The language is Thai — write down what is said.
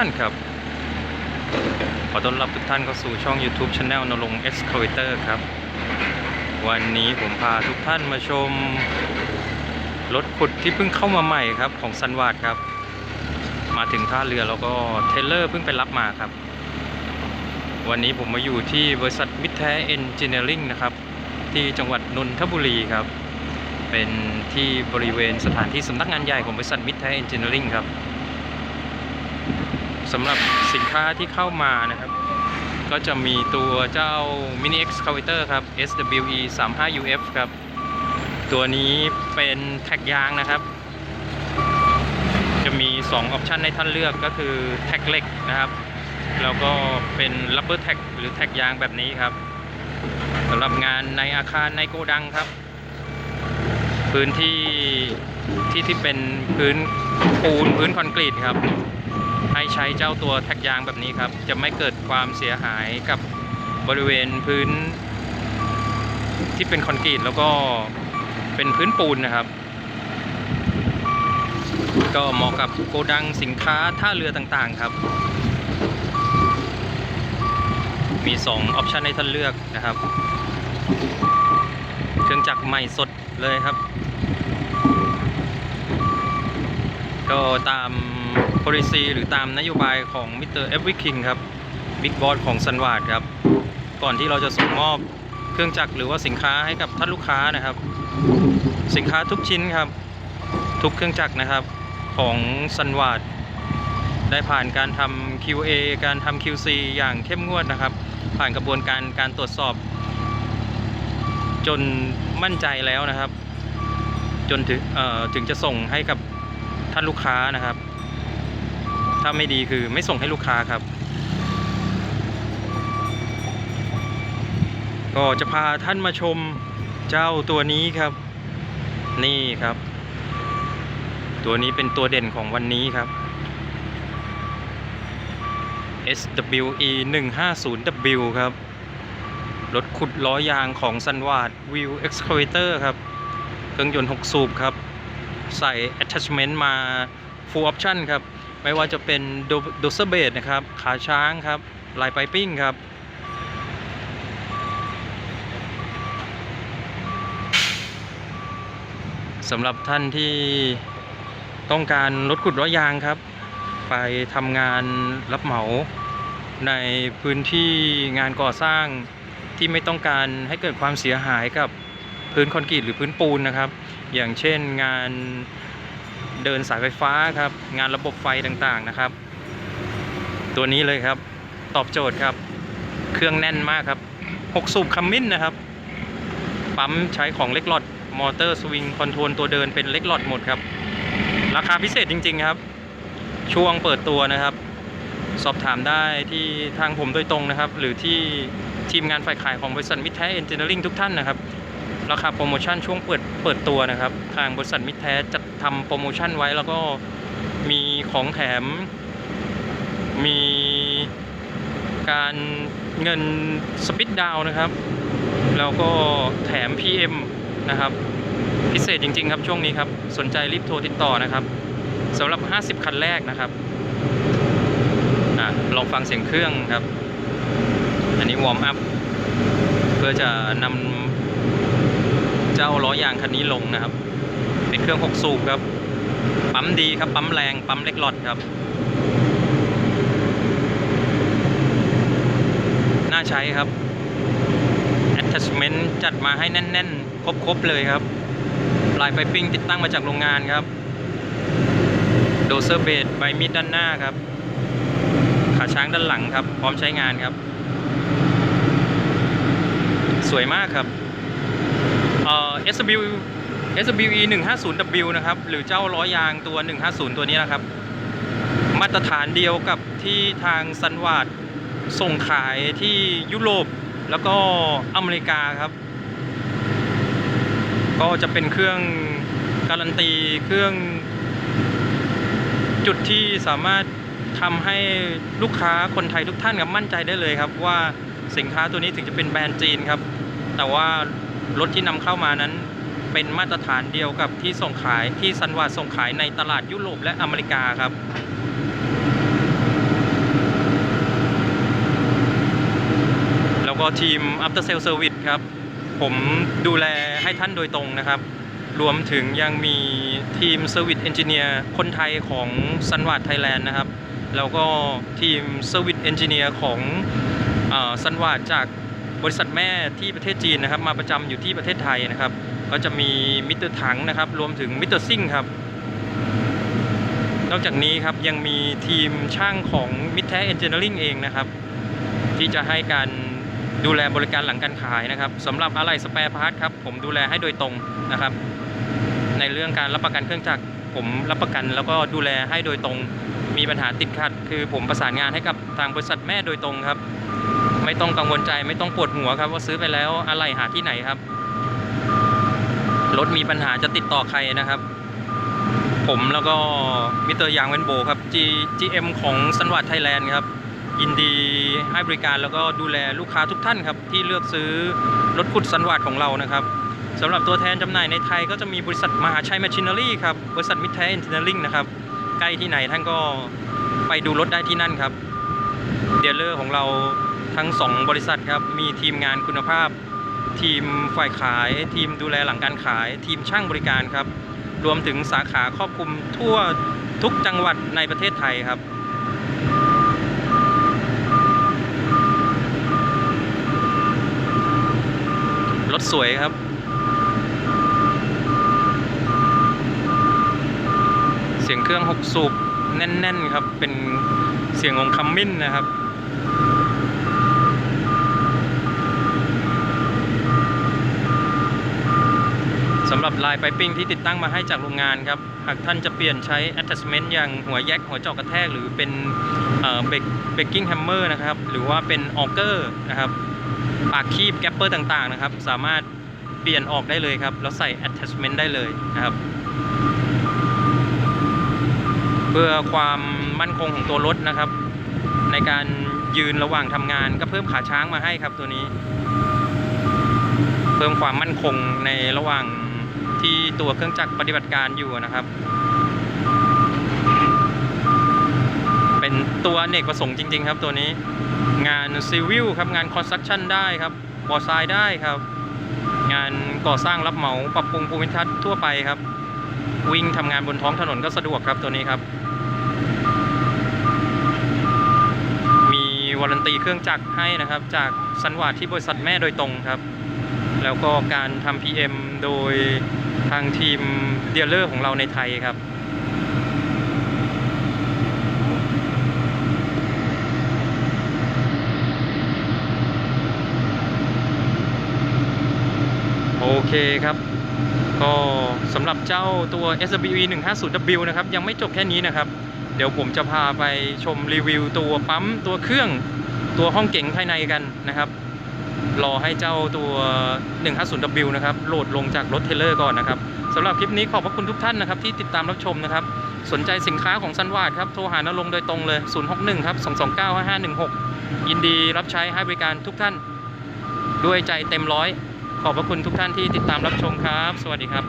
ท่านครับ ขอต้อนรับทุกท่านเข้าสู่ช่อง YouTube Channel นรงค์ Excavator ครับ วันนี้ผมพาทุกท่านมาชม รถขุดที่เพิ่งเข้ามาใหม่ครับของซันวาดครับ มาถึงท่าเรือแล้วก็เทเลอร์เพิ่งไปรับมาครับ วันนี้ผมมาอยู่ที่บริษัทมิตรแท้เอนจิเนียริงนะครับ ที่จังหวัดนนทบุรีครับ เป็นที่บริเวณสถานที่สำนักงานใหญ่ของบริษัทมิตรแท้เอนจิเนียริงครับ สำหรับสินค้าที่เข้ามานะครับ ก็จะมีตัวเจ้า Mini Excavator ครับ SWE 35 UF ครับ ตัวนี้เป็นแท็กยางนะครับ จะมี 2 ออปชันให้ท่านเลือกก็คือแท็กเหล็กนะครับ แล้วก็เป็นรับเบอร์แท็กหรือแท็กยางแบบนี้ครับสำหรับงานในอาคารในโกดังครับ พื้นที่ที่ที่เป็นพื้นปูนพื้นคอนกรีตครับ ให้ใช้เจ้าตัวแท็กยางแบบนี้ครับ จะไม่เกิดความเสียหายกับบริเวณพื้น ที่เป็นคอนกรีตแล้วก็เป็นพื้นปูนนะครับ ก็เหมาะกับโกดังสินค้าท่าเรือต่างๆครับ มี 2 ออปชันให้ท่านเลือกนะครับ เครื่องจักรใหม่สดเลยครับ ก็ตาม policy หรือตามนโยบายของมิสเตอร์เอฟวิคิงครับบิ๊กบอสของซันวาดครับ ก่อนที่เราจะส่งมอบเครื่องจักรหรือว่าสินค้าให้กับท่านลูกค้านะครับ สินค้าทุกชิ้นครับ ทุกเครื่องจักรนะครับของซันวาดได้ผ่านการทำ QA การทำ QC อย่างเข้มงวดนะครับ ผ่านกระบวนการการตรวจสอบ จนมั่นใจแล้วนะครับ จนถึงถึงจะส่งให้กับท่านลูกค้านะครับ ถ้าไม่ดีคือไม่ส่งให้ลูกค้าครับ ก็จะพาท่านมาชมเจ้าตัวนี้ครับ นี่ครับ ตัวนี้เป็นตัวเด่นของวันนี้ครับ SWE 150W ครับ รถขุดล้อยางของ s u n w a r d View Excavator ครับ เครื่องยนต์ 6 สูบครับ ใส่ attachment มา full option ครับ ไม่ว่าจะเป็นโดเซเบดนะครับ ขาช้างครับ ลายไปปิ้งครับ สำหรับท่านที่ต้องการรถขุดล้อยางครับ ไปทำงานรับเหมาในพื้นที่งานก่อสร้างที่ไม่ต้องการให้เกิดความเสียหายกับพื้นคอนกรีตหรือพื้นปูนนะครับ อย่างเช่นงาน เดินสายไฟฟ้าครับ งานระบบไฟต่างๆนะครับ ตัวนี้เลยครับตอบโจทย์ครับ เครื่องแน่นมากครับ 6 สูบคัมมินนะครับ ปั๊มใช้ของเล็กหลอดมอเตอร์สวิงคอนโทรลตัวเดินเป็นเล็กหลอดหมดครับ ราคาพิเศษจริง ๆครับ ช่วงเปิดตัวนะครับ สอบถามได้ที่ทางผมโดยตรงนะครับ หรือที่ทีมงานฝ่ายขายของบริษัทมิตรแท้เอนจิเนียริงทุกท่านนะครับ ราคาโปรโมชั่นช่วงเปิดเปิดตัวนะครับ ทางบริษัทมิตรแท้จัดทำโปรโมชั่นไว้แล้วก็มีของแถม มีการเงินสปิดดาวนะครับ แล้วก็แถม PM นะครับ พิเศษจริง ๆ ครับช่วงนี้ครับ สนใจรีบโทรติดต่อนะครับสำหรับ 50 คันแรกนะครับอลองฟังเสียงเครื่องครับ อันนี้วอร์มอัพ เพื่อจะนำ เจ้าล้อยางคันนี้ลงนะครับ เป็นเครื่อง6สูบครับ ปั๊มดีครับ ปั๊มแรง ปั๊มเล็กหลอดครับ น่าใช้ครับ attachment จัดมาให้แน่น ๆ ครบ ๆ เลยครับ ลายไฟปิ้งติดตั้งมาจากโรงงานครับ โดเซอร์เบดใบมีดด้านหน้าครับ ขาช้างด้านหลังครับ พร้อมใช้งานครับ สวยมากครับ เอ่อ SW SWE 150W นะครับ หรือเจ้าล้อยางตัว 150 ตัวนี้นะครับ มาตรฐานเดียวกับที่ทางซันวาดส่งขายที่ยุโรปแล้วก็อเมริกาครับ ก็จะเป็นเครื่องการันตีเครื่องจุดที่สามารถทำให้ลูกค้าคนไทยทุกท่านครับมั่นใจได้เลยครับ ว่าสินค้าตัวนี้ถึงจะเป็นแบรนด์จีนครับ แต่ว่า รถที่นำเข้ามานั้นเป็นมาตรฐานเดียวกับที่ส่งขายที่ซันวาส่งขายในตลาดยุโรปและอเมริกาครับ แล้วก็ทีม After Sale Service ครับ ผมดูแลให้ท่านโดยตรงนะครับ รวมถึงยังมีทีม Service Engineer คนไทยของซันวาไทยแลนด์นะครับ แล้วก็ทีม Service Engineer ของซันวาจาก บริษัทแม่ที่ประเทศจีนนะครับ มาประจำอยู่ที่ประเทศไทยนะครับ ก็จะมีมิเตอร์ถังนะครับ รวมถึงมิเตอร์ซิ่งครับ นอกจากนี้ครับยังมีทีมช่างของมิ d แท้เอนจิเนียริงเองนะครับ ที่จะให้การดูแลบริการหลังการขายนะครับสำหรับอะไหล่สเปร์พาร์ทครับผมดูแลให้โดยตรงนะครับ ในเรื่องการรับประกันเครื่องจักรผมรับประกันแล้วก็ดูแลให้โดยตรงมีปัญหาติดขัด คือผมประสานงานให้กับทางบริษัทแม่โดยตรงครับ ไม่ต้องกังวลใจไม่ต้องปวดหัวครับ ว่าซื้อไปแล้วอะไรหาที่ไหนครับ รถมีปัญหาจะติดต่อใครนะครับ ผมแล้วก็มิสเตอร์ยางเวนโบครับ G GM ของสันวัดไทยแลนด์ครับ ยินดีให้บริการแล้วก็ดูแลลูกค้าทุกท่านครับ ที่เลือกซื้อรถขุดสันวัดของเรานะครับสำหรับตัวแทนจำหน่ายในไทยก็จะมีบริษัทมหาชัยแมชชีน n รี่ครับ บริษัทมิตรแทเอนจิเนียริ่งนะครับ ใกล้ที่ไหนท่านก็ไปดูรถได้ที่นั่นครับ เดลเลอร์ของเรา ทั้ง 2 บริษัทครับ มีทีมงานคุณภาพ ทีมฝ่ายขาย ทีมดูแลหลังการขาย ทีมช่างบริการครับ รวมถึงสาขาครอบคลุมทั่วทุกจังหวัดในประเทศไทยครับรถสวยครับ เสียงเครื่อง6สูบแน่น ๆ ครับ เป็นเสียงของคัมมินนะครับ สำหรับลายไ i ปิ้งที่ติดตั้งมาให้จากโรงงานครับ หากท่านจะเปลี่ยนใช้ attachment อย่างหัวแยกหัวเจาะกระแทก หรือเป็นเบรกเบรกกิ้งแฮมเมอร์นะครับ หรือว่าเป็นออเกอร์นะครับปากคีบแกปเปอร์ต่างๆนะครับ สามารถเปลี่ยนออกได้เลยครับ แล้วใส่ attachment ได้เลยนะครับ เพื่อความมั่นคงของตัวรถนะครับ ในการยืนระหว่างทำงานก็เพิ่มขาช้างมาให้ครับตัวนี้ เพิ่มความมั่นคงในระหว่าง ที่ตัวเครื่องจักรปฏิบัติการอยู่นะครับ เป็นตัวเนกประสงค์จริง ๆ ครับตัวนี้งานซีวิลครับงานคอนสตรักชั่นได้ครับบอทรายได้ครับ งานก่อสร้างรับเหมาปรับปรุงภูมิทัศน์ทั่วไปครับ วิ่งทำงานบนท้องถนนก็สะดวกครับตัวนี้ครับ มีวารันตีเครื่องจักรให้นะครับ จากสันวาดที่บริษัทแม่โดยตรงครับ แล้วก็การทำ PM โดย ทางทีมเดีลเลอร์ของเราในไทยครับ โอเคครับ ก็สำหรับเจ้าตัว SWE 150W นะครับ ยังไม่จบแค่นี้นะครับ เดี๋ยวผมจะพาไปชมรีวิวตัวปั๊ม ตัวเครื่อง ตัวห้องเก๋งภายในกันนะครับ รอให้เจ้าตัว 150W นะครับโหลดลงจากรถเทเลอร์ก่อนนะครับสำหรับคลิปนี้ขอบพระคุณทุกท่านนะครับที่ติดตามรับชมนะครับ สนใจสินค้าของซันวาดครับ โทรหานรงค์โดยตรงเลย 061 ครับ 229 5516 ยินดีรับใช้ให้บริการทุกท่านด้วยใจเต็มร้อย ขอบพระคุณทุกท่านที่ติดตามรับชมครับ สวัสดีครับ